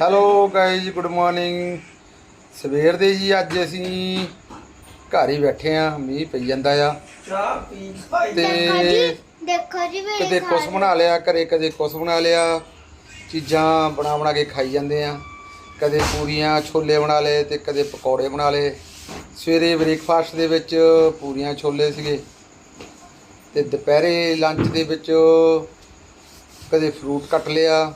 Hello guys good morning ਸਵੇਰ ਦੇ ਜੀ ਅੱਜ ਅਸੀਂ ਘਰ ਹੀ ਬੈਠੇ ਆ ਮੀਂਹ ਪਈ ਜਾਂਦਾ ਆ। ਚਾਹ ਪੀ ਖਾਈ ਤੇ ਦੇਖੋ ਜੀ ਦੇਖੋ ਜੀ ਮੇਰੇ ਕਦੇ ਕੁਛ ਬਣਾ ਲਿਆ ਘਰੇ ਕਦੇ ਕੁਛ ਬਣਾ ਲਿਆ ਚੀਜ਼ਾਂ ਬਣਾ ਬਣਾ ਕੇ ਖਾਈ ਜਾਂਦੇ ਆ। ਕਦੇ ਪੂਰੀਆਂ ਛੋਲੇ ਬਣਾ ਲਏ ਤੇ ਕਦੇ ਪਕੌੜੇ ਬਣਾ ਲਏ। ਸਵੇਰੇ ਬ੍ਰੇਕਫਾਸਟ ਦੇ ਵਿੱਚ ਪੂਰੀਆਂ ਛੋਲੇ ਸੀਗੇ। ਤੇ ਦੁਪਹਿਰੇ ਲੰਚ ਦੇ ਵਿੱਚ ਕਦੇ ਫਰੂਟ ਕੱਟ ਲਿਆ।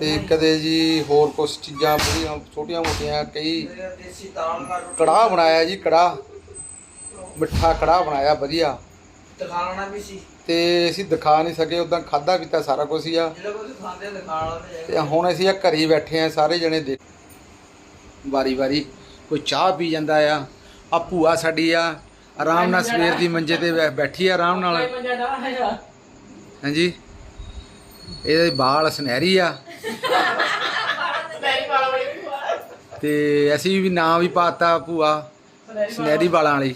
ਤੇ ਕਦੇ ਜੀ ਹੋਰ ਕੁਝ ਚੀਜ਼ਾਂ ਬੜੀਆਂ ਛੋਟੀਆਂ ਮੋਟੀਆਂ ਕਈ ਕੜਾਹ ਬਣਾਇਆ ਜੀ ਕੜਾਹ ਮਿੱਠਾ ਕੜਾਹ ਬਣਾਇਆ ਵਧੀਆ। ਦਿਖਾਣਾ ਵੀ ਸੀ। ਤੇ ਅਸੀਂ ਦਿਖਾ ਨਹੀਂ ਸਕੇ ਉਦਾਂ ਖਾਦਾ ਪੀਤਾ ਸਾਰਾ ਕੁਝ ਹੀ ਆ। ਤੇ ਹੁਣ ਅਸੀਂ ਆ ਘਰੇ ਬੈਠੇ ਆ ਸਾਰੇ ਜਣੇ ਦੇਖ। ਵਾਰੀ ਵਾਰੀ ਕੋਈ ਚਾਹ ਪੀ ਜਾਂਦਾ ਆ ਆ ਭੂਆ ਸਾਡੀ ਆ ਆਰਾਮ ਨਾਲ ਸਵੇਰ ਦੀ ਮੰਜੇ ਤੇ ਬੈਠੀ ਆ ਆਰਾਮ ਨਾਲ। ਹਾਂਜੀ। ਇਹਦੇ ਬਾਲ ਸੁਨਹਿਰੀ ਆ। ਤੇ ਅਸੀਂ ਵੀ ਨਾਂ ਵੀ ਪਾਤਾ ਭੂਆ ਸੁਨਹਿਰੀ ਵਾਲਾਂ। ਵਾਲੀ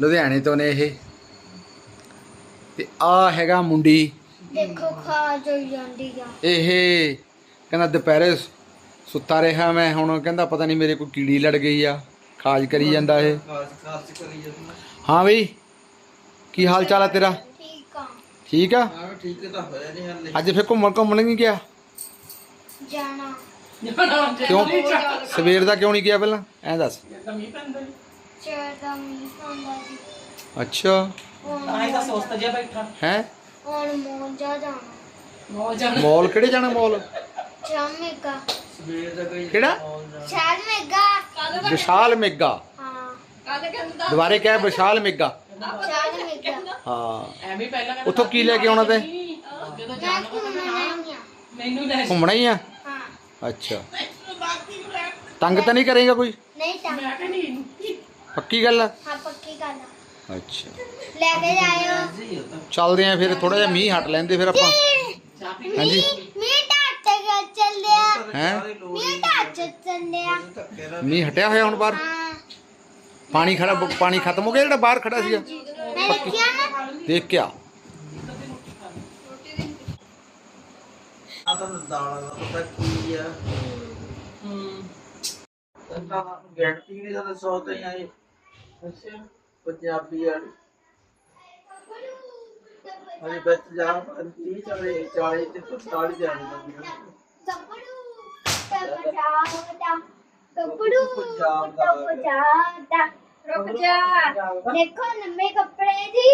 ਲੁਧਿਆਣੇ ਤੋਂ ਨੇ ਇਹ। ਤੇ ਆ ਹੈਗਾ ਮੁੰਡੀ। ਦੇਖੋ ਖਾ ਜੋ ਜਾਂਦੀ ਆ। ਇਹ ਕਹਿੰਦਾ ਦੁਪਹਿਰੇ ਸੁੱਤਾ ਰਿਹਾ ਮੈਂ ਹੁਣ ਕਹਿੰਦਾ ਪਤਾ ਨਹੀਂ ਮੇਰੇ ਕੋਈ ਕੀੜੀ ਲੜ ਗਈ ਆ। ਖਾਜ ਕਰੀ ਜਾਂਦਾ ਇਹ। ਖਾਸ ਖਾਸ ਕਰੀ ਜਾਂਦਾ। ਹਾਂ ਬਈ ਕੀ ਹਾਲ ਚਾਲ ਆ ਤੇਰਾ? ਠੀਕ ਆ? ਠੀਕ ਆ ਹਾਂ ਠੀਕ ਤਾਂ ਹੋਇਆ ਨਹੀਂ ਹਲੇ। ਅੱਜ ਫੇਰ ਘੁੰਮਣ ਘੁੰਮਣ ਨਹੀਂ ਗਿਆ? ਜਾਣਾ। ਕਿਉਂ? ਸਵੇਰ ਦਾ ਕਿਉਂ ਨਹੀਂ ਗਿਆ ਪਹਿਲਾਂ? ਐਂ ਦੱਸ। ਚਰਦਾ ਮੀਂਹ ਪੈਂਦਾ ਜੀ। ਅੱਛਾ। ਹੁਣ ਤਾਂ ਸੁਸਤ ਜਿਹਾ ਬੈਠਾ। ਹੈ? ਹੁਣ ਮੋਜਾ ਜਾਣਾ। ਮੌਜ ਜਾਣਾ। ਮਾਲ ਕਿਹੜੇ ਜਾਣਾ ਮਾਲ? ਚਾਮੇਗਾ ਸਵੇਰ ਦਾ ਕੋਈ ਕਿਹੜਾ? ਸ਼ਾਇਦ ਮੇਗਾ। ਵਿਸ਼ਾਲ ਮੇਗਾ। ਹਾਂ। ਦੁਬਾਰੇ ਕਹਿ ਵਿਸ਼ਾਲ ਮੇਗਾ। ਹਾਂ। ਐਵੇਂ ਪਹਿਲਾਂ ਕਹਿੰਦਾ ਉੱਥੋਂ ਕੀ ਲੈ ਕੇ ਆਉਣਾ ਤੇ? ਜਦੋਂ ਘੁੰਮਣਾ ਨਹੀਂ ਆ ਮੈਨੂੰ ਲੈ ਘੁੰਮਣਾ ਹੀ ਆ? ਹਾਂ। ਅੱਛਾ। ਤੰਗ ਤਾਂ ਨਹੀਂ ਕਰੇਗਾ ਕੋਈ? ਨਹੀਂ ਤਾਂ ਮੈਂ ਕਹਿੰਦੀ ਪੱਕੀ ਗੱਲ ਆ? ਹਾਂ ਪੱਕੀ ਗੱਲ ਆ। ਅੱਛਾ। ਲੈ ਕੇ ਜਾਇਓ। ਚੱਲਦੇ ਆਂ ਫਿਰ ਥੋੜਾ ਜਿਹਾ ਮੀਂਹ ਹਟ ਲੈਂਦੇ ਫਿਰ ਆਪਾਂ। ਹਾਂਜੀ। ਮੀਂਹ ਟੱਟ ਗਿਆ ਚੱਲਿਆ। ਹੈਂ? ਮੀਂਹ ਟੱਟ ਚੱਲਿਆ। ਧੱਕੇ ਨਾਲ ਮੀਂਹ ਹਟਿਆ ਹੋਇਆ ਹੁਣ ਬਾਹਰ? ਹਾਂ। ਪਾਣੀ ਖੜਾ ਪਾਣੀ ਖਤਮ ਹੋ ਗਿਆ ਜਿਹੜਾ ਬਾਹਰ ਖੜਾ ਸੀਗਾ ਨਾ ਦੇਖ ਕੇ ਆ ਆ ਤਾਂ ਦਾਲਾਂ ਦਾ ਪਤਾ ਕੀ ਆ ਹੂੰ ਤਾਂ ਗੈਂਟੀ ਨਹੀਂ ਤਾਂ ਸੌ ਤੇ ਆਏ ਅੱਛਾ ਪੰਜਾਬੀ ਵਾਲੀ ਅਰੇ ਬੱਚ ਜਾ 30 ਚਾਲੇ 40 ਤੇ 45 ਜਾਣੇ ਕੱਪੜੂ ਟਪਟਾਉਦਾ ਕੱਪੜੂ ਟਪਟਾਉਦਾ ਰੁਕ ਜਾ ਦੇਖੋ ਨਵੇਂ ਕੱਪੜੇ ਜੀ।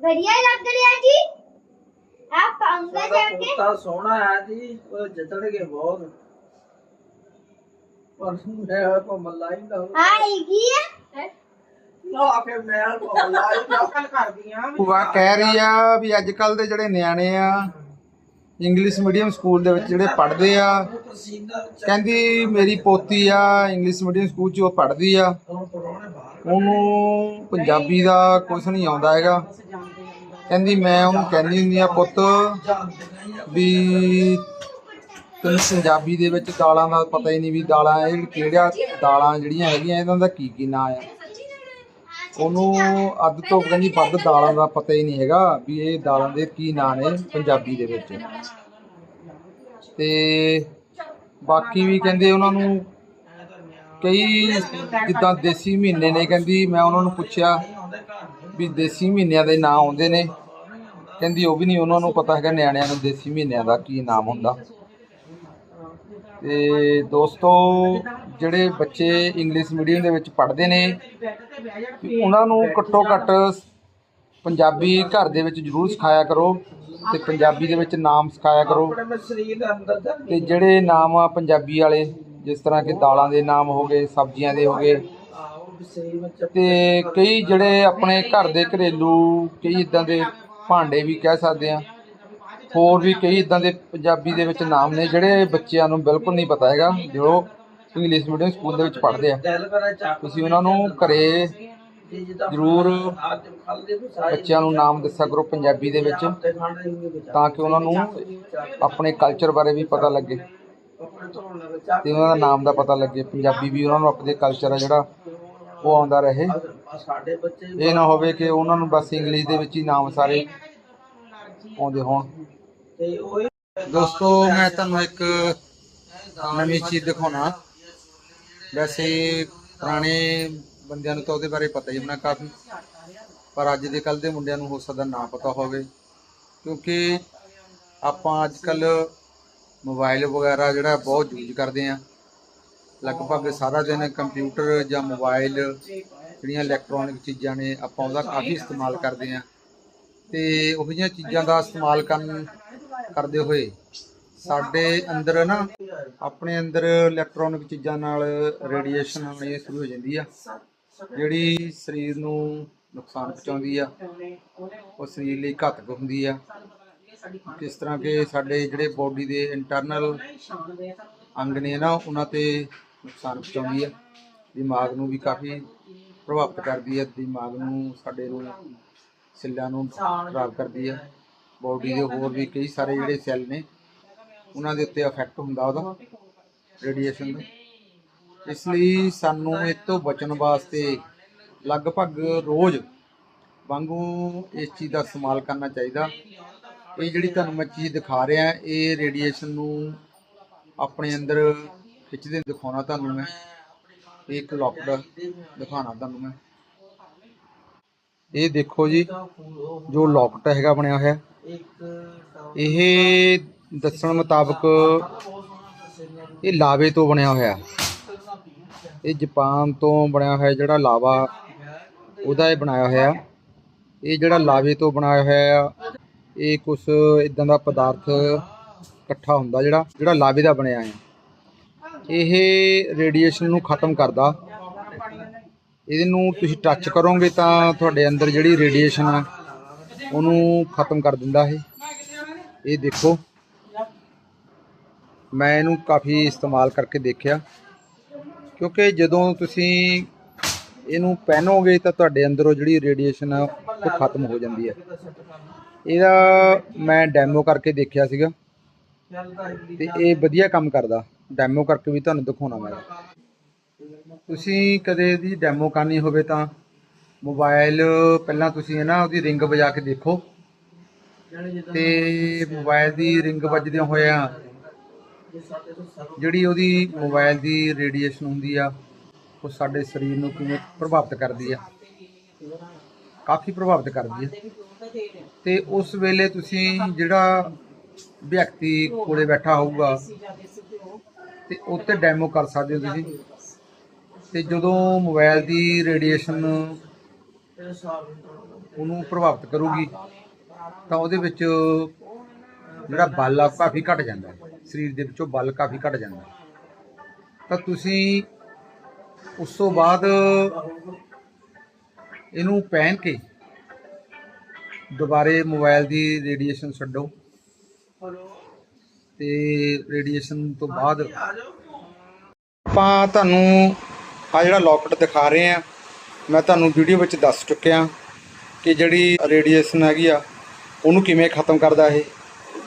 ਵਧੀਆ ਲੱਗ ਰਿਹਾ ਜੀ। ਆ ਪਾਉਂਗਾ ਸਾਡਾ ਜਾ ਕੇ। ਕੁੱਤਾ ਸੋਹਣਾ ਹੈ ਜੀ ਉਹ ਜਿੱਤਣਗੇ ਬਹੁਤ। ਪਰ ਮੈਂ ਕੋ ਮਲਾਈ ਦਾ ਆਏਗੀ ਆ। ਲੋ ਆਕੇ ਮੈਂ ਕੋ ਮਲਾਈ ਦਾ ਗੱਲ ਕਰਦੀਆਂ ਭੂਆ ਕਹਿ ਰਹੀ ਆ ਵੀ ਅੱਜ ਕੱਲ ਦੇ ਜਿਹੜੇ ਨਿਆਣੇ ਆ ਇੰਗਲਿਸ਼ ਮੀਡੀਅਮ ਸਕੂਲ ਦੇ ਵਿੱਚ ਜਿਹੜੇ ਪੜ੍ਹਦੇ ਆ। ਕਹਿੰਦੀ ਮੇਰੀ ਪੋਤੀ ਆ ਇੰਗਲਿਸ਼ ਮੀਡੀਅਮ ਸਕੂਲ 'ਚ ਉਹ ਪੜ੍ਹਦੀ ਆ। ਉਹਨੂੰ ਪੰਜਾਬੀ ਦਾ ਕੁਝ ਨਹੀਂ ਆਉਂਦਾ ਹੈਗਾ। ਕਹਿੰਦੀ ਮੈਂ ਉਹਨੂੰ ਕਹਿੰਦੀ ਹੁੰਦੀ ਆ, ਪੁੱਤ, ਵੀ ਤੈਨੂੰ ਪੰਜਾਬੀ ਦੇ ਵਿੱਚ ਦਾਲਾਂ ਦਾ ਪਤਾ ਹੀ ਨਹੀਂ ਵੀ ਦਾਲਾਂ ਇਹ ਕਿਹੜੀਆਂ ਦਾਲਾਂ ਜਿਹੜੀਆਂ ਹੈਗੀਆਂ, ਇਹਨਾਂ ਦਾ ਕੀ ਕੀ ਨਾਂ ਆ? ਉਹਨੂੰ ਅੱਧ ਤੋਂ ਕਹਿੰਦੀ ਵੱਧ ਦਾਲਾਂ ਦਾ ਪਤਾ ਹੀ ਨਹੀਂ ਹੈਗਾ ਵੀ ਇਹ ਦਾਲਾਂ ਦੇ ਕੀ ਨਾਂ ਨੇ ਪੰਜਾਬੀ ਦੇ ਵਿੱਚ। ਤੇ ਬਾਕੀ ਵੀ ਕਹਿੰਦੇ ਉਹਨਾਂ ਨੂੰ ਕਈ ਜਿੱਦਾਂ ਦੇਸੀ ਮਹੀਨੇ ਨੇ ਕਹਿੰਦੀ, ਮੈਂ ਉਹਨਾਂ ਨੂੰ ਪੁੱਛਿਆ ਵੀ ਦੇਸੀ ਮਹੀਨਿਆਂ ਦੇ ਨਾਂ ਆਉਂਦੇ ਨੇ। ਕਹਿੰਦੀ ਉਹ ਵੀ ਨਹੀਂ, ਉਹਨਾਂ ਨੂੰ ਪਤਾ ਹੈਗਾ ਨਿਆਣਿਆਂ ਨੂੰ ਦੇਸੀ ਮਹੀਨਿਆਂ ਦਾ ਕੀ ਨਾਮ ਹੁੰਦਾ। ਤੇ ਦੋਸਤੋ ਜਿਹੜੇ ਬੱਚੇ ਇੰਗਲਿਸ਼ ਮੀਡੀਅਮ ਦੇ ਵਿੱਚ ਪੜ੍ਹਦੇ ਨੇ, ਉਹਨਾਂ ਨੂੰ ਘੱਟੋ ਘੱਟ ਪੰਜਾਬੀ ਘਰ ਦੇ ਵਿੱਚ ਜ਼ਰੂਰ ਸਿਖਾਇਆ ਕਰੋ ਤੇ ਪੰਜਾਬੀ ਦੇ ਵਿੱਚ ਨਾਮ ਸਿਖਾਇਆ ਕਰੋ। ਆਪਣੇ ਤੇ ਜਿਹੜੇ ਨਾਮ ਆ ਪੰਜਾਬੀ ਵਾਲੇ, ਜਿਸ ਤਰ੍ਹਾਂ ਕਿ ਦਾਲਾਂ ਦੇ ਨਾਮ ਹੋ ਗਏ, ਸਬਜ਼ੀਆਂ ਦੇ ਹੋ ਗਏ ਆਓ ਤੇ ਕਈ ਜਿਹੜੇ ਆਪਣੇ ਘਰ ਦੇ ਘਰੇਲੂ ਕਈ ਇਦਾਂ ਦੇ ਭਾਂਡੇ ਵੀ ਕਹਿ ਸਕਦੇ ਆ, ਹੋਰ ਵੀ ਕਈ ਇਦਾਂ ਦੇ ਪੰਜਾਬੀ ਦੇ ਵਿੱਚ ਨਾਮ ਨੇ, ਜਿਹੜੇ ਬੱਚਿਆਂ ਨੂੰ ਬਿਲਕੁਲ ਨਹੀਂ ਪਤਾ ਹੈਗਾ, ਜੋ ਇੰਗਲਿਸ਼ ਮੀਡੀਅਮ ਸਕੂਲ ਦੇ ਵਿੱਚ ਪੜ੍ਹਦੇ ਆ। ਤੁਸੀਂ ਉਹਨਾਂ ਨੂੰ ਘਰੇ ਜ਼ਰੂਰ ਬੱਚਿਆਂ ਨੂੰ ਨਾਮ ਦੱਸਿਆ ਕਰੋ ਪੰਜਾਬੀ ਦੇ ਵਿੱਚ, ਤਾਂ ਕਿ ਉਹਨਾਂ ਨੂੰ ਆਪਣੇ ਕਲਚਰ ਬਾਰੇ ਵੀ ਪਤਾ ਲੱਗੇ। ਤੇ ਉਹਨਾਂ ਦਾ ਨਾਮ ਦਾ ਪਤਾ ਲੱਗੇ। ਪੰਜਾਬੀ ਵੀ ਉਹਨਾਂ ਨੂੰ ਆਪਣੇ ਕਲਚਰ ਆ ਜਿਹੜਾ, ਉਹ ਆਉਂਦਾ ਰਹੇ। ਇਹ ਨਾ ਹੋਵੇ ਕਿ ਉਹਨਾਂ ਨੂੰ ਬਸ ਇੰਗਲਿਸ਼ ਦੇ ਵਿੱਚ ਹੀ ਨਾਮ ਸਾਰੇ ਆਉਂਦੇ ਹੋਣ। ਦੋਸਤੋ, ਮੈਂ ਤੁਹਾਨੂੰ ਇੱਕ ਨਵੀਂ ਚੀਜ਼ ਦਿਖਾਉਣਾ। ਵੈਸੇ ਪੁਰਾਣੇ ਬੰਦਿਆਂ ਨੂੰ ਤਾਂ ਉਹਦੇ ਬਾਰੇ ਪਤਾ ਹੀ ਹੋਣਾ ਕਾਫੀ, ਪਰ ਅੱਜ ਦੇ ਕੱਲ ਦੇ ਮੁੰਡਿਆਂ ਨੂੰ ਹੋ ਸਕਦਾ ਨਾ ਪਤਾ ਹੋਵੇ, ਕਿਉਂਕਿ ਆਪਾਂ ਅੱਜ ਕੱਲ ਮੋਬਾਈਲ ਵਗੈਰਾ ਜਿਹੜਾ ਬਹੁਤ ਯੂਜ਼ ਕਰਦੇ ਆ ਲਗਭਗ ਸਾਰਾ ਦਿਨ ਕੰਪਿਊਟਰ ਜਾਂ ਮੋਬਾਈਲ ਜਿਹੜੀਆਂ ਇਲੈਕਟ੍ਰੋਨਿਕ ਚੀਜ਼ਾਂ ਨੇ ਆਪਾਂ ਉਹਦਾ ਕਾਫੀ ਇਸਤੇਮਾਲ ਕਰਦੇ ਆ ਤੇ ਉਹ ਜਿਹੀਆਂ ਚੀਜ਼ਾਂ ਦਾ ਇਸਤੇਮਾਲ ਕਰਨ, ਕਰਦੇ ਹੋਏ ਸਾਡੇ ਅੰਦਰ ਨਾ, ਆਪਣੇ ਅੰਦਰ ਇਲੈਕਟ੍ਰੋਨਿਕ ਚੀਜ਼ਾਂ ਨਾਲ ਰੇਡੀਏਸ਼ਨ ਆਉਣੀ ਸ਼ੁਰੂ ਹੋ ਜਾਂਦੀ ਆ। ਜਿਹੜੀ ਸਰੀਰ ਨੂੰ ਨੁਕਸਾਨ ਪਹੁੰਚਾਉਂਦੀ ਆ, ਉਹ ਸਰੀਰ ਲਈ ਘਾਤਕ ਹੁੰਦੀ ਆ। ਜਿਸ ਤਰ੍ਹਾਂ ਕਿ ਸਾਡੇ ਜਿਹੜੇ ਬੋਡੀ ਦੇ ਇੰਟਰਨਲ ਅੰਗ ਨੇ ਨਾ, ਉਹਨਾਂ ਤੇ ਨੁਕਸਾਨ ਪਹੁੰਚਾਉਂਦੀ ਆ। ਦਿਮਾਗ ਨੂੰ ਵੀ ਕਾਫੀ ਪ੍ਰਭਾਵਿਤ ਕਰਦੀ ਹੈ ਦਿਮਾਗ ਨੂੰ, ਸਾਡੇ ਨੂੰ, ਸੈੱਲਾਂ ਨੂੰ ਖਰਾਬ ਕਰਦੀ ਆ। ਬੋਡੀ ਦੇ ਹੋਰ ਵੀ ਕਈ ਸਾਰੇ ਜਿਹੜੇ ਸੈੱਲ ਨੇ ਉਹਨਾਂ ਦੇ ਉੱਤੇ ਇਫੈਕਟ ਹੁੰਦਾ ਉਹਦਾ ਰੇਡੀਏਸ਼ਨ ਦਾ। ਇਸ ਲਈ ਸਾਨੂੰ ਇਹ ਤੋਂ ਬਚਣ ਵਾਸਤੇ ਲਗਭਗ ਰੋਜ਼ ਵਾਂਗੂ ਇਸ ਚੀਜ਼ ਦਾ ਇਸਤੇਮਾਲ ਕਰਨਾ ਚਾਹੀਦਾ। ਇਹ ਜਿਹੜੀ ਤੁਹਾਨੂੰ ਮੈਂ ਚੀਜ਼ ਦਿਖਾ ਰਿਹਾ, ਇਹ ਰੇਡੀਏਸ਼ਨ ਨੂੰ ਆਪਣੇ ਅੰਦਰ ਖਿੱਚਦੇ ਦਿਖਾਉਣਾ ਤੁਹਾਨੂੰ ਮੈਂ। ਇੱਕ ਲੋਕਡ ਦਿਖਾਉਣਾ ਤੁਹਾਨੂੰ ਮੈਂ। ਇਹ ਦੇਖੋ ਜੀ, ਜੋ ਲੋਕਟ ਹੈਗਾ ਬਣਿਆ ਹੋਇਆ, ਇਹ ਦੱਸਣ ਮੁਤਾਬਕ ਇਹ ਲਾਵੇ ਤੋਂ ਬਣਿਆ ਹੋਇਆ। ਇਹ ਜਾਪਾਨ ਤੋਂ ਬਣਿਆ ਹੋਇਆ ਜਿਹੜਾ ਲਾਵਾ, ਉਹਦਾ ਇਹ ਬਣਾਇਆ ਹੋਇਆ। ਇਹ ਜਿਹੜਾ ਲਾਵੇ ਤੋਂ ਬਣਾਇਆ ਹੋਇਆ, ਇਹ ਕੁਝ ਇਦਾਂ ਦਾ ਪਦਾਰਥ ਇਕੱਠਾ ਹੁੰਦਾ ਜਿਹੜਾ ਜਿਹੜਾ ਲਾਵੇ ਦਾ ਬਣਿਆ ਹੈ। ਇਹ ਰੇਡੀਏਸ਼ਨ ਨੂੰ ਖਤਮ ਕਰਦਾ। ਇਹਦੇ ਨੂੰ ਤੁਸੀਂ ਟੱਚ ਕਰੋਗੇ ਤਾਂ ਤੁਹਾਡੇ ਅੰਦਰ ਜਿਹੜੀ ਰੇਡੀਏਸ਼ਨ ਆ, ਉਹਨੂੰ ਖਤਮ ਕਰ ਦਿੰਦਾ ਇਹ। ਇਹ ਦੇਖੋ। ਮੈਂ ਇਹਨੂੰ ਕਾਫੀ ਇਸਤੇਮਾਲ ਕਰਕੇ ਦੇਖਿਆ। ਕਿਉਂਕਿ ਜਦੋਂ ਤੁਸੀਂ ਇਹਨੂੰ ਪਹਿਨੋਗੇ ਤਾਂ ਤੁਹਾਡੇ ਅੰਦਰੋਂ ਜਿਹੜੀ ਰੇਡੀਏਸ਼ਨ ਆ, ਉਹ ਖਤਮ ਹੋ ਜਾਂਦੀ ਹੈ। ਇਹਦਾ ਮੈਂ ਡੈਮੋ ਕਰਕੇ ਦੇਖਿਆ ਸੀਗਾ। ਤੇ ਇਹ ਵਧੀਆ ਕੰਮ ਕਰਦਾ। ਡੈਮੋ ਕਰਕੇ ਵੀ ਤੁਹਾਨੂੰ ਦਿਖਾਉਣਾ ਮੈਂ। ਤੁਸੀਂ ਕਦੇ ਇਹਦੀ ਡੈਮੋ ਕਰਨੀ ਹੋਵੇ ਤਾਂ ਮੋਬਾਈਲ ਪਹਿਲਾਂ ਤੁਸੀਂ ਹੈ ਨਾ ਉਹਦੀ ਰਿੰਗ ਵਜਾ ਕੇ ਦੇਖੋ। ਤੇ ਮੋਬਾਈਲ ਦੀ ਰਿੰਗ ਵੱਜਦਿਆਂ ਹੋਇਆਂ ਜਿਹੜੀ ਉਹਦੀ ਮੋਬਾਈਲ ਦੀ ਰੇਡੀਏਸ਼ਨ ਹੁੰਦੀ ਆ, ਉਹ ਸਾਡੇ ਸਰੀਰ ਨੂੰ ਕਿਵੇਂ ਪ੍ਰਭਾਵਿਤ ਕਰਦੀ ਆ? ਕਾਫੀ ਪ੍ਰਭਾਵਿਤ ਕਰਦੀ ਆ। ਤੇ ਉਸ ਵੇਲੇ ਤੁਸੀਂ ਜਿਹੜਾ ਵਿਅਕਤੀ ਕੋਲੇ ਬੈਠਾ ਹੋਊਗਾ, ਤੇ ਉੱਤੇ ਡੈਮੋ ਕਰ ਸਕਦੇ ਹੋ ਤੁਸੀਂ। ਤੇ ਜਦੋਂ ਮੋਬਾਈਲ ਦੀ ਰੇਡੀਏਸ਼ਨ ਉਹਨੂੰ ਪ੍ਰਭਾਵਿਤ ਕਰੂਗੀ, ਤਾਂ ਉਹਦੇ ਵਿੱਚ ਜਿਹੜਾ ਬਲ ਆ ਕਾਫੀ ਘਟ ਜਾਂਦਾ ਹੈ। ਸਰੀਰ ਦੇ ਵਿੱਚੋਂ ਬਲ ਕਾਫੀ ਘਟ ਜਾਂਦਾ ਹੈ। ਤਾਂ ਤੁਸੀਂ ਉਸ ਤੋਂ ਬਾਅਦ ਇਹਨੂੰ ਪਹਿਨ ਕੇ ਦੁਬਾਰੇ ਮੋਬਾਈਲ ਦੀ ਰੇਡੀਏਸ਼ਨ ਛੱਡੋ। ਤੇ ਰੇਡੀਏਸ਼ਨ ਤੋਂ ਬਾਅਦ ਆਪਾਂ ਤੁਹਾਨੂੰ ਆ ਜਿਹੜਾ ਲੋਕਟ ਦਿਖਾ ਰਹੇ ਆ ਮੈਂ ਤੁਹਾਨੂੰ ਵੀਡੀਓ ਵਿੱਚ ਦੱਸ ਚੁੱਕਿਆ ਕਿ ਜਿਹੜੀ ਰੇਡੀਏਸ਼ਨ ਹੈਗੀ ਆ, ਉਹਨੂੰ ਕਿਵੇਂ ਖਤਮ ਕਰਦਾ ਇਹ।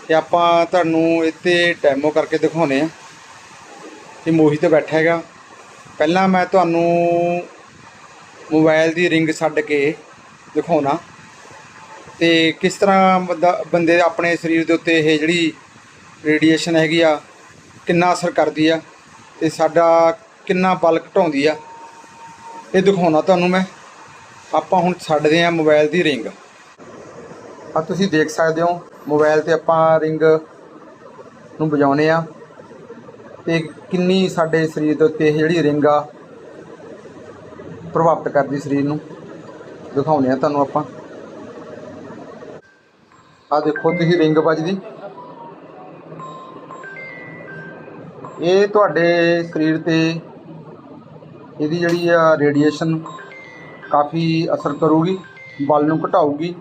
ਤੇ ਆਪਾਂ ਤੁਹਾਨੂੰ ਇੱਥੇ ਡੈਮੋ ਕਰਕੇ ਦਿਖਾਉਨੇ ਆ ਇਹ ਮੋਹਿਤ ਬੈਠਾ ਹੈਗਾ। ਪਹਿਲਾਂ ਮੈਂ ਤੁਹਾਨੂੰ ਮੋਬਾਈਲ ਦੀ ਰਿੰਗ ਛੱਡ ਕੇ ਦਿਖਾਉਣਾ ਤੇ ਕਿਸ ਤਰ੍ਹਾਂ ਬੰਦਾ ਬੰਦੇ ਆਪਣੇ ਸਰੀਰ ਦੇ ਉੱਤੇ ਇਹ ਜਿਹੜੀ ਰੇਡੀਏਸ਼ਨ ਹੈਗੀ ਆ, ਕਿੰਨਾ ਅਸਰ ਕਰਦੀ ਆ ਤੇ ਸਾਡਾ ਕਿੰਨਾ ਬਲ ਘਟਾਉਂਦੀ ਆ, ਇਹ ਦਿਖਾਉਣਾ ਤੁਹਾਨੂੰ ਮੈਂ। ਆਪਾਂ ਹੁਣ ਛੱਡਦੇ ਆ ਮੋਬਾਈਲ ਦੀ ਰਿੰਗ ਆ ਤੁਸੀਂ ਦੇਖ ਸਕਦੇ ਹੋ ਮੋਬਾਈਲ ਤੇ ਆਪਾਂ ਰਿੰਗ ਨੂੰ ਵਜਾਉਨੇ ਆ। ਤੇ ਕਿੰਨੀ ਸਾਡੇ ਸਰੀਰ ਦੇ ਉੱਤੇ ਇਹ ਜਿਹੜੀ ਰਿੰਗ ਆ, ਪ੍ਰਭਾਵਿਤ ਕਰਦੀ ਸਰੀਰ ਨੂੰ। ਦਿਖਾਉਨੇ ਆ ਤੁਹਾਨੂੰ ਆਪਾਂ। ਆ ਦੇਖੋ ਤੁਸੀਂ ਰਿੰਗ ਵੱਜਦੀ। ਇਹ ਤੁਹਾਡੇ ਸਰੀਰ ਤੇ ਇਹਦੀ ਜਿਹੜੀ ਆ ਰੇਡੀਏਸ਼ਨ ਕਾਫੀ ਅਸਰ ਕਰੂਗੀ, ਬਲ ਨੂੰ ਘਟਾਊਗੀ।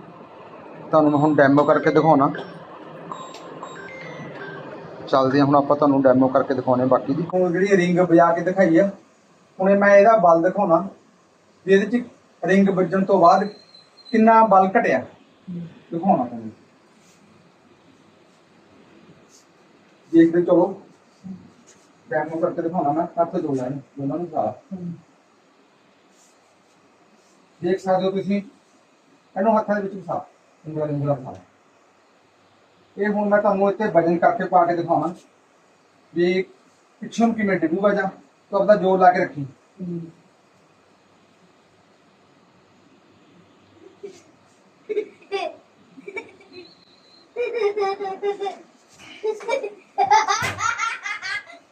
ਤੁਹਾਨੂੰ ਮੈਂ ਹੁਣ ਡੈਮੋ ਕਰਕੇ ਦਿਖਾਉਣਾ। ਚੱਲਦੇ ਹਾਂ, ਹੁਣ ਆਪਾਂ ਤੁਹਾਨੂੰ ਡੈਮੋ ਕਰਕੇ ਦਿਖਾਉਣੇ ਬਾਕੀ ਦੀ। ਹੁਣ ਜਿਹੜੀ ਰਿੰਗ ਵਜਾ ਕੇ ਦਿਖਾਈ ਆ, ਹੁਣੇ ਮੈਂ ਇਹਦਾ ਬਲ ਦਿਖਾਉਣਾ। ਵੀ ਇਹਦੇ ਚ ਰਿੰਗ ਵੱਜਣ ਤੋਂ ਬਾਅਦ ਕਿੰਨਾ ਬਲ ਘਟਿਆ। ਦਿਖਾਉਣਾ ਤੁਹਾਨੂੰ। ਦੇਖਦੇ ਚਲੋ। ਡੈਮੋ ਕਰਕੇ ਦਿਖਾਉਣਾ ਮੈਂ, ਹੱਥ ਧੋ ਲੈਣ ਦੋਨਾਂ ਨੂੰ ਸਾਫ਼ ਦੇਖ ਸਕਦੇ ਹੋ ਤੁਸੀਂ, ਇਹਨੂੰ ਹੱਥਾਂ ਦੇ ਵਿੱਚ ਸਾਫ਼ ਉਂਗਲਾਂ ਉਂਗਲਾਂ ਸਾਫ਼ ਇਹ ਹੁਣ ਮੈਂ ਤੁਹਾਨੂੰ ਇੱਥੇ ਵਜਨ ਕਰਕੇ ਪਾ ਕੇ ਦਿਖਾਵਾਂ ਵੀ ਪਿੱਛੋਂ ਕਿਵੇਂ ਡਿੱਗੂਗਾ ਜਾਂ ਤੂੰ ਆਪਦਾ ਜ਼ੋਰ ਲਾ ਕੇ ਰੱਖੀ।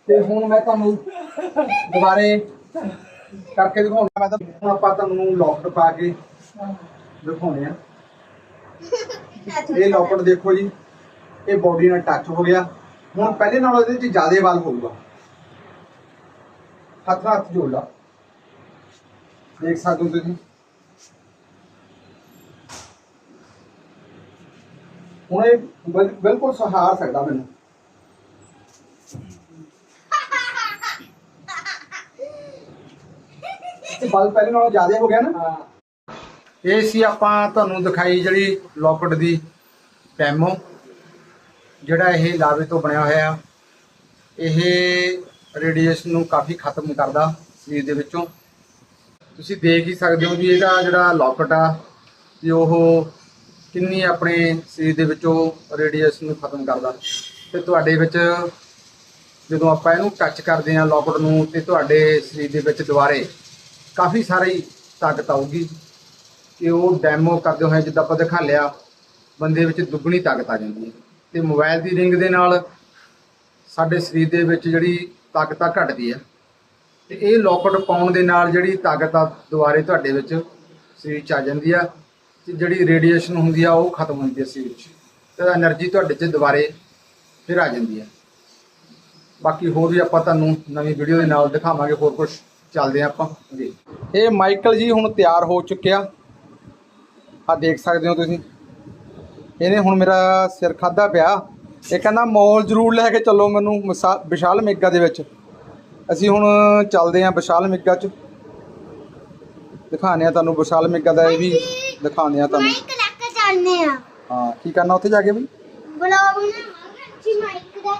ਤੇ ਹੁਣ ਮੈਂ ਤੁਹਾਨੂੰ ਦੁਬਾਰੇ ਕਰਕੇ ਦਿਖਾਉਣਾ ਮੈਂ ਤਾਂ ਹੁਣ ਆਪਾਂ ਤੁਹਾਨੂੰ ਲੌਕਟ ਪਾ ਕੇ ਦਿਖਾਉਣੇ ਆ ਇਹ ਲੌਕਟ ਦੇਖੋ ਜੀ, ਇਹ ਬਾਡੀ ਨਾਲ ਟੱਚ ਹੋ ਗਿਆ। ਹੁਣ ਪਹਿਲੇ ਨਾਲੋਂ ਇਹਦੇ ਵਿੱਚ ਜ਼ਿਆਦਾ ਬਲ ਹੋਊਗਾ। ਹੱਥ ਨਾਲ ਹੱਥ ਜੋੜ ਲਾ। ਦੇਖ ਸਕਦੇ ਹੋ ਤੁਸੀਂ। ਹੁਣ ਇਹ ਬਿਲ- ਬਿਲਕੁਲ ਸਹਾਰ ਸਕਦਾ ਮੈਨੂੰ। ਇਹ ਬਲ ਪਹਿਲੇ ਨਾਲੋਂ ਜ਼ਿਆਦਾ ਹੋ ਗਿਆ ਨਾ। ਇਹ ਸੀ ਆਪਾਂ ਤੁਹਾਨੂੰ ਦਿਖਾਈ ਜਿਹੜੀ ਲੋਕਟ ਦੀ ਪੈਮੋ, ਜਿਹੜਾ ਇਹ ਲਾਵੇ ਤੋਂ ਬਣਿਆ ਹੋਇਆ। ਇਹ ਰੇਡੀਏਸ਼ਨ ਨੂੰ ਕਾਫੀ ਖਤਮ ਕਰਦਾ ਸਰੀਰ ਦੇ ਵਿੱਚੋਂ। ਤੁਸੀਂ ਦੇਖ ਹੀ ਸਕਦੇ ਹੋ ਵੀ ਇਹਦਾ ਜਿਹੜਾ ਲੋਕਟ ਆ ਕਿ ਉਹ ਕਿੰਨੀ ਆਪਣੇ ਸਰੀਰ ਦੇ ਵਿੱਚੋਂ ਰੇਡੀਏਸ਼ਨ ਨੂੰ ਖਤਮ ਕਰਦਾ। ਤੇ ਤੁਹਾਡੇ ਵਿੱਚ ਜਦੋਂ ਆਪਾਂ ਇਹਨੂੰ ਟੱਚ ਕਰਦੇ ਹਾਂ ਲੋਕਟ ਨੂੰ, ਤੇ ਤੁਹਾਡੇ ਸਰੀਰ ਦੇ ਵਿੱਚ ਦੁਬਾਰੇ ਕਾਫੀ ਸਾਰੀ ਤਾਕਤ ਆਊਗੀ। ਕਿ ਉਹ ਡੈਮੋ ਕਰਦੇ ਹੋਏ ਜਿੱਦਾਂ ਆਪਾਂ ਦਿਖਾ ਲਿਆ, ਬੰਦੇ ਵਿੱਚ ਦੁੱਗਣੀ ਤਾਕਤ ਆ ਜਾਂਦੀ ਹੈ। ਤੇ ਮੋਬਾਈਲ ਦੀ ਰਿੰਗ ਦੇ ਨਾਲ ਸਾਡੇ ਸਰੀਰ ਦੇ ਵਿੱਚ ਜਿਹੜੀ ਤਾਕਤ ਆ ਘਟਦੀ ਹੈ। ਤੇ ਇਹ ਲੋਕਟ ਪਾਉਣ ਦੇ ਨਾਲ ਜਿਹੜੀ ਤਾਕਤ ਆ ਦੁਬਾਰੇ ਤੁਹਾਡੇ ਵਿੱਚ ਸਰੀਰ ਚ ਆ ਜਾਂਦੀ ਆ ਤੇ ਜਿਹੜੀ ਰੇਡੀਏਸ਼ਨ ਹੁੰਦੀ ਆ ਉਹ ਖਤਮ ਹੁੰਦੀ ਆ ਸਰੀਰ ਚ। ਤੇ એનર્ਜੀ ਤੁਹਾਡੇ ਚ ਦੁਬਾਰੇ ਫਿਰ ਆ ਜਾਂਦੀ ਆ ਬਾਕੀ ਹੋਰ ਵੀ ਆਪਾਂ ਤੁਹਾਨੂੰ ਨਵੀਂ ਵੀਡੀਓ ਦੇ ਨਾਲ ਦਿਖਾਵਾਂਗੇ, ਹੋਰ ਕੁਝ ਚੱਲਦੇ ਆ ਆਪਾਂ ਜੀ ਇਹ ਮਾਈਕਲ ਜੀ ਹੁਣ ਤਿਆਰ ਹੋ ਚੁੱਕਿਆ। ਆ ਦੇਖ ਸਕਦੇ ਹੋ ਤੁਸੀਂ। ਇਹਨੇ ਹੁਣ ਮੇਰਾ ਸਿਰ ਖਾਦਾ ਪਿਆ। ਇਹ ਕਹਿੰਦਾ ਮੌਲ ਜ਼ਰੂਰ ਲੈ ਕੇ ਚੱਲੋ ਮੈਨੂੰ ਵਿਸ਼ਾਲ ਮੇਗਾ ਦੇ ਵਿੱਚ। ਅਸੀਂ ਹੁਣ ਚੱਲਦੇ ਹਾਂ ਵਿਸ਼ਾਲ ਮੇਗਾ ਚ। ਦਿਖਾਉਂਦੇ ਆ ਤੁਹਾਨੂੰ ਵਿਸ਼ਾਲ ਮੇਗਾ ਦਾ ਇਹ ਵੀ। ਦਿਖਾਉਂਦੇ ਆ ਤੁਹਾਨੂੰ। ਮਾਈਕ ਲੈ ਕੇ ਜਾਂਦੇ ਆ ਹਾਂ ਕੀ ਕਰਨਾ ਉੱਥੇ ਜਾ ਕੇ ਬਈ? ਬਲੌਗ ਬਣਾਵਾਂਗੇ ਜੀ ਮਾਈਕ ਦਾ